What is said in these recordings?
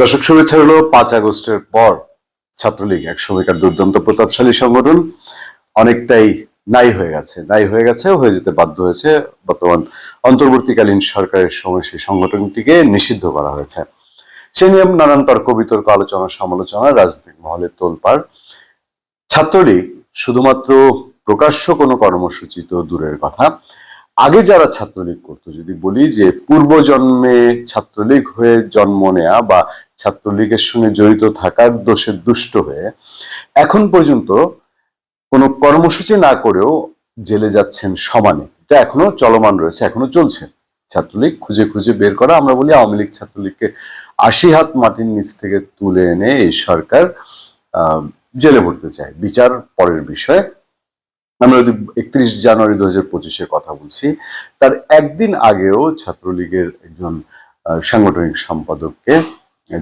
দর্শক শুভেচ্ছা হলো পাঁচ আগস্টের পর ছাত্রলীগ, এক সময়কার দুর্দান্ত প্রতাপশালী সংগঠন। অনেকটাই নাই হয়ে গেছে, নাই হয়ে গেছে, হয়ে যেতে বাধ্য হয়েছে। বর্তমান অন্তর্বর্তীকালীন সরকারের সময় সেই সংগঠনটিকে নিষিদ্ধ করা হয়েছে। সে নিয়ে নানান তর্ক বিতর্ক আলোচনা, সমালোচনা রাজনৈতিক মহলে তোলপাড়। ছাত্রলীগ শুধুমাত্র প্রকাশ্য কোনো কর্মসূচি তো দূরের কথা। আগে যারা ছাত্রলীগ করতো, যদি বলি যে পূর্বজন্মে ছাত্রলীগ হয়ে জন্ম নেয়া বা ছাত্রলীগের সঙ্গে জড়িত থাকার দোষে দুষ্ট হয়ে, এখন পর্যন্ত কোনো কর্মসূচি না করেও জেলে যাচ্ছেন সমানে। এটা এখনও চলমান রয়েছে, এখনও চলছে। ছাত্রলীগ খুঁজে খুঁজে বের করা, আমরা বলি আওয়ামী লীগ ছাত্রলীগকে আশি হাত মাটির নিচ থেকে তুলে এনে এই সরকার জেলে ভরতে চায়। বিচার পরের বিষয়। আমরা যদি একত্রিশ জানুয়ারি দু হাজার পঁচিশের কথা বলছি, তার একদিন আগেও ছাত্রলীগের একজন সাংগঠনিক সম্পাদককে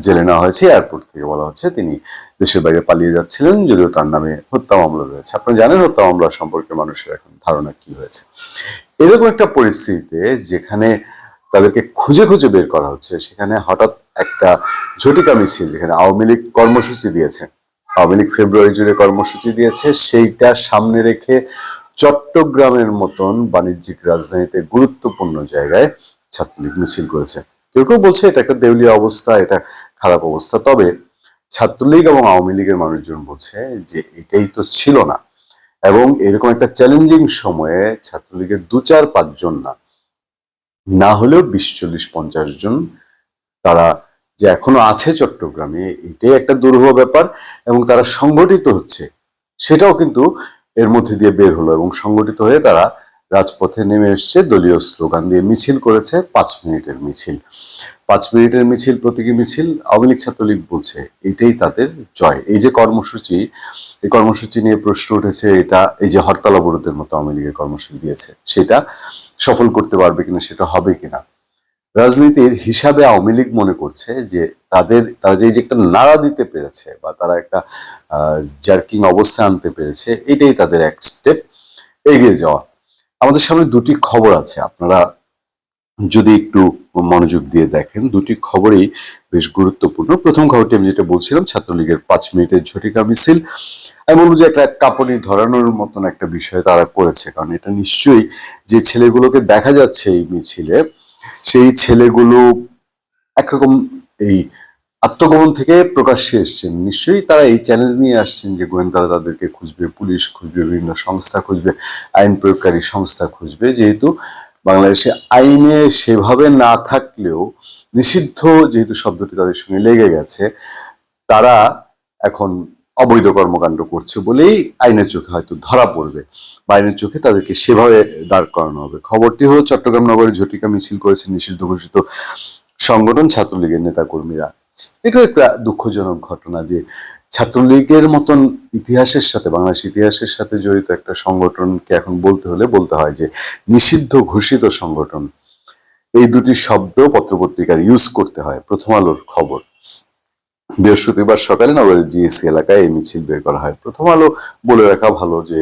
জেলে নেওয়া হয়েছে। এয়ারপোর্ট থেকে বলা হচ্ছে তিনি দেশের বাইরে পালিয়ে যাচ্ছিলেন, যদিও তার নামে হত্যা মামলা রয়েছে। আপনারা জানেন হত্যা মামলা সম্পর্কে মানুষের এখন ধারণা কি হয়েছে? এরকম একটা পরিস্থিতিতে যেখানে তাদেরকে খুঁজে খুঁজে বের করা হচ্ছে, সেখানে হঠাৎ একটা ঝটিকা মিছিল, যেখানে আওয়ামী লীগ কর্মসূচি দিয়েছে। আওয়ামী লীগ ফেব্রুয়ারি জুড়ে কর্মসূচি দিয়েছে, সেইটা সামনে রেখে চট্টগ্রামের মতন বাণিজ্যিক রাজধানীতে গুরুত্বপূর্ণ জায়গায় ছাত্রলীগ মিছিল করেছে। কেউ কেউ বলছে এটা একটা দেউলিয়া অবস্থা, এটা খারাপ অবস্থা, তবে ছাত্রলীগ এবং আওয়ামী লীগের মানুষজন বলছে যে এটাই তো ছিল না। এবং এরকম একটা চ্যালেঞ্জিং সময়ে ছাত্রলীগের দু চার পাঁচজন না না হলেও বিশ চল্লিশ পঞ্চাশ জন তারা যে এখনও আছে চট্টগ্রামে, এটাই একটা দুর্হ ব্যাপার এবং তারা সংগঠিত হচ্ছে, সেটাও কিন্তু এর মধ্যে দিয়ে বের হলো এবং সংগঠিত হয়ে তারা রাজপথে নেমে এসছে, দলীয় স্লোগান দিয়ে মিছিল করেছে, পাঁচ মিনিটের মিছিল। পাঁচ মিনিটের মিছিল প্রতীকী মিছিল, আওয়ামী লীগ ছাত্রলীগ বলছে, এটাই তাদের জয়। এই যে কর্মসূচি, এই কর্মসূচি নিয়ে প্রশ্ন উঠেছে, এটা এই যে হরতাল অবরোধের মতো আওয়ামী লীগের কর্মসূচি দিয়েছে, সেটা সফল করতে পারবে কিনা, সেটা হবে কিনা? রাজনীতির হিসাবে আওয়ামী লীগ মনে করছে যে তাদের, তারা যে একটা নাড়া দিতে পেরেছে বা তারা একটা জার্কিং অবস্থা আনতে পেরেছে, এটাই তাদের এক স্টেপ এগিয়ে যাওয়া। আমাদের সামনে দুটি খবর আছে, আপনারা যদি একটু মনোযোগ দিয়ে দেখেন, দুটি খবরই বেশ গুরুত্বপূর্ণ। প্রথম খবরটি আমি যেটা বলছিলাম, ছাত্রলীগের পাঁচ মিনিটের ঝটিকা মিছিল। আমি বলব যে একটা কাঁপনি ধরানোর মতন একটা বিষয় তারা করেছে, কারণ এটা নিশ্চয়ই যে ছেলেগুলোকে দেখা যাচ্ছে এই মিছিলে সেই ছেলেগুলো একরকম এই আত্মগোপন থেকে প্রকাশ্যে এসছেন। নিশ্চয়ই তারা এই চ্যালেঞ্জ নিয়ে আসছেন যে গোয়েন্দারা তাদেরকে খুঁজবে, পুলিশ খুঁজবে, বিভিন্ন সংস্থা খুঁজবে, আইন প্রয়োগকারী সংস্থা খুঁজবে। যেহেতু বাংলাদেশে আইনে সেভাবে না থাকলেও নিষিদ্ধ যেহেতু শব্দটি তাদের সঙ্গে লেগে গেছে, তারা এখন অবৈধ কর্মকাণ্ড করছে বলেই আইনের চোখে হয়তো ধরা পড়বে বা আইনের চোখে তাদেরকে সেভাবে দাঁড় করানো হবে। খবরটি হলো, চট্টগ্রাম নগরে ঝটিকা মিছিল করেছে নিষিদ্ধ ঘোষিত সংগঠন ছাত্রলীগের নেতাকর্মীরা। এটা একটা দুঃখজনক ঘটনা যে ছাত্রলীগের মতন ইতিহাসের সাথে, বাংলাদেশ ইতিহাসের সাথে জড়িত একটা সংগঠনকে এখন বলতে হলে বলতে হয় যে নিষিদ্ধ ঘোষিত সংগঠন। এই দুটি শব্দ পত্রপত্রিকার ইউজ করতে হয় প্রথম আলোর খবর। বৃহস্পতিবার সকালে নগরের জিএসসি এলাকায় এই মিছিল বের করা হয়। প্রথম আলো বলে রাখা ভালো যে,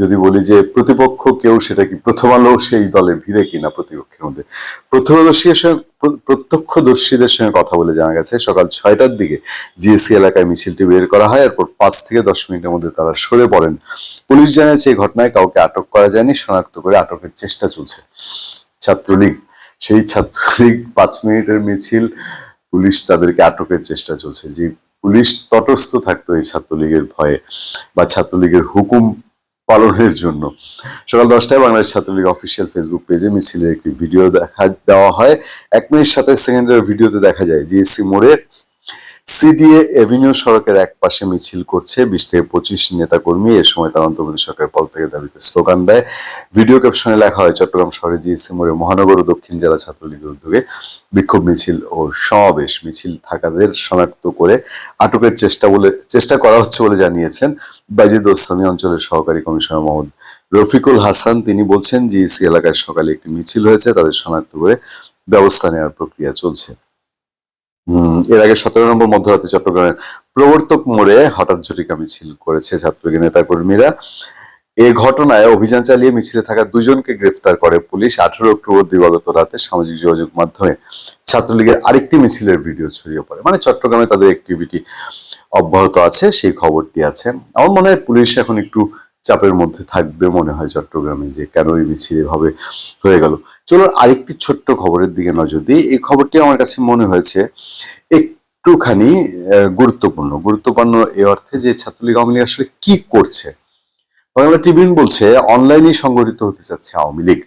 যদি বলি যে প্রতিপক্ষ কেউ সেটা কি প্রথম আলো সেই দলে ভিড়ে কিনা প্রতিপক্ষের মধ্যে। প্রত্যক্ষদর্শীর সঙ্গে প্রত্যক্ষদর্শীদের সঙ্গে কথা বলে জানা গেছে, সকাল ছয়টার দিকে জিএসসি এলাকায় মিছিলটি বের করা হয়, এরপর পাঁচ থেকে দশ মিনিটের মধ্যে তারা সরে পড়েন। পুলিশ জানিয়েছে এই ঘটনায় কাউকে আটক করা যায়নি, শনাক্ত করে আটকের চেষ্টা চলছে। ছাত্রলীগ, সেই ছাত্রলীগ পাঁচ মিনিটের মিছিল পুলিশ তাদেরকে আটকের চেষ্টা চলছে। যে পুলিশ তটস্থ থাকতো এই ছাত্রলীগের ভয়ে বা ছাত্রলীগের হুকুম পালনের জন্য। সকাল দশটায় বাংলাদেশ ছাত্রলীগ অফিসিয়াল ফেসবুক পেজে মিছিলের একটি ভিডিও দেখা দেওয়া হয়। এক মিনিট সাথে সেকেন্ডের ভিডিওতে দেখা যায় জিএসসি মোড়ে সিডিএ এভিনিউ সড়কের এক পাশে মিছিল করছে বিশ থেকে পঁচিশ নেতাকর্মী। এ সময় তারা অন্তর্বর্তী সরকারের পল থেকে দাবিতে স্লোগান দেয়, ভিডিও ক্যাপশনে লেখা হয়, চট্টগ্রাম শহরে জিএসসি মোড়ে মহানগর ও দক্ষিণ জেলা ছাত্রলীগের উদ্যোগে বিক্ষোভ মিছিল ও সমাবেশ। মিছিল থাকাদের শনাক্ত করে আটকের চেষ্টা বলে, চেষ্টা করা হচ্ছে বলে জানিয়েছেন বাজিদ ওস্তানি অঞ্চলের সহকারী কমিশনার মোহাম্মদ রফিকুল হাসান। তিনি বলছেন জিএসসি এলাকায় সকালে একটি মিছিল হয়েছে, তাদের শনাক্ত করে ব্যবস্থা নেওয়ার প্রক্রিয়া চলছে। এর আগে সতেরো নম্বর মধ্যরাতে চট্টগ্রামের প্রবর্তক মোড়ে হঠাৎ ঝটিকা মিছিল করেছে ছাত্রলীগের নেতাকর্মীরা এ ঘটনায় অভিযান চালিয়ে মিছিলে থাকা দুজনকে গ্রেফতার করে পুলিশ আঠারো অক্টোবর দিবাগত রাতে সামাজিক যোগাযোগ মাধ্যমে ছাত্রলীগের আরেকটি মিছিলের ভিডিও ছড়িয়ে পড়ে। মানে চট্টগ্রামে তাদের অ্যাক্টিভিটি অব্যাহত আছে, সেই খবরটি আছে। আমার মনে হয় পুলিশ এখন একটু চাপের মধ্যে থাকবে মনে হয় চট্টগ্রামে যে কেন এই মিছিল এভাবে হয়ে গেল। চলো আরেকটি ছোট্ট খবরের দিকে নজর দিই। এই খবরটি আমার কাছে মনে হয়েছে একটুখানি গুরুত্বপূর্ণ। গুরুত্বপূর্ণ এ অর্থে যে ছাত্রলীগ আওয়ামী আসলে কি করছে। বাংলা টিভিন বলছে অনলাইনে সংগঠিত হতে যাচ্ছে আওয়ামী লীগ।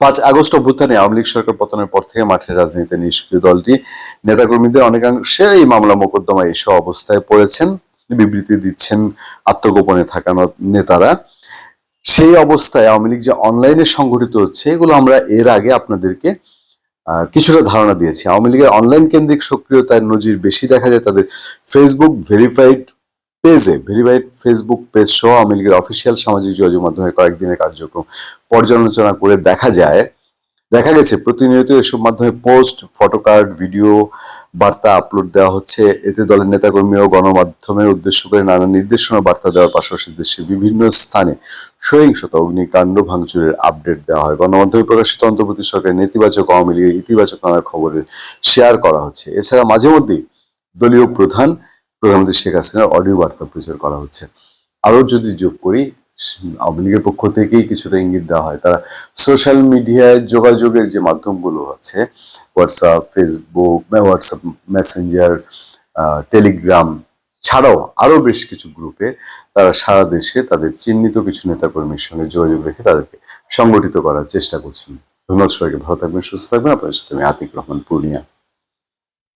পাঁচ আগস্ট অভ্যুত্থানে আওয়ামী লীগ সরকার পতনের পর থেকে মাঠের রাজনীতিতে নিষ্ক্রিয় দলটি, নেতাকর্মীদের অনেকাংশে এই মামলা মোকদ্দমা এসব অবস্থায় পড়েছেন। বিবৃতি দিচ্ছেন আত্মগোপনে থাকা নেতারা। সেই অবস্থায় আওয়ামী লীগ যে অনলাইনে সংগঠিত হচ্ছে, এগুলো আমরা এর আগে আপনাদেরকে কিছুটা ধারণা দিয়েছি। আওয়ামী লীগের অনলাইন কেন্দ্রিক সক্রিয়তার নজির বেশি দেখা যায় তাদের ফেসবুক ভেরিফাইড পেজে ভেরিফাইড ফেসবুক পেজ সহ আওয়ামী লীগের অফিসিয়াল সামাজিক যোগাযোগ মাধ্যমে কয়েকদিনের কার্যক্রম পর্যালোচনা করে দেখা যায়। দেখা গেছে, প্রতিনিয়ত এসব মাধ্যমে পোস্ট ফটোকার্ড ভিডিও বার্তা আপলোড দেওয়া হচ্ছে। এতে দলের নেতাকর্মী ও গণমাধ্যমের উদ্দেশ্য করে নানা নির্দেশনা বার্তা দেওয়ার পাশাপাশি দেশের বিভিন্ন স্থানে সহিংসতা, অগ্নিকাণ্ড, ভাঙচুরের আপডেট দেওয়া হয়। গণমাধ্যমে প্রকাশিত অন্তর্বর্তী সরকারের নেতিবাচক আওয়ামী লীগের ইতিবাচক নানা খবরের শেয়ার করা হচ্ছে। এছাড়া মাঝে মধ্যেই দলীয় প্রধান প্রধানমন্ত্রী শেখ হাসিনার অডিও বার্তা প্রচার করা হচ্ছে। আরও যদি যোগ করি আওয়ামী লীগের পক্ষ থেকেই কিছুটা ইঙ্গিত দেওয়া হয়। তারা সোশ্যাল মিডিয়ায় যোগাযোগের যে মাধ্যমগুলো আছে WhatsApp Facebook WhatsApp Messenger Telegram ছাড়াও আরও বেশ কিছু গ্রুপে তারা সারা দেশে তাদের চিহ্নিত কিছু নেতাকর্মীর সঙ্গে যোগাযোগ রেখে তাদেরকে সংগঠিত করার চেষ্টা করছেন। ধন্যবাদ সবাইকে, ভালো থাকবেন, সুস্থ থাকবেন। আপনাদের সাথে আমি আতিক রহমান, পূর্ণিয়া।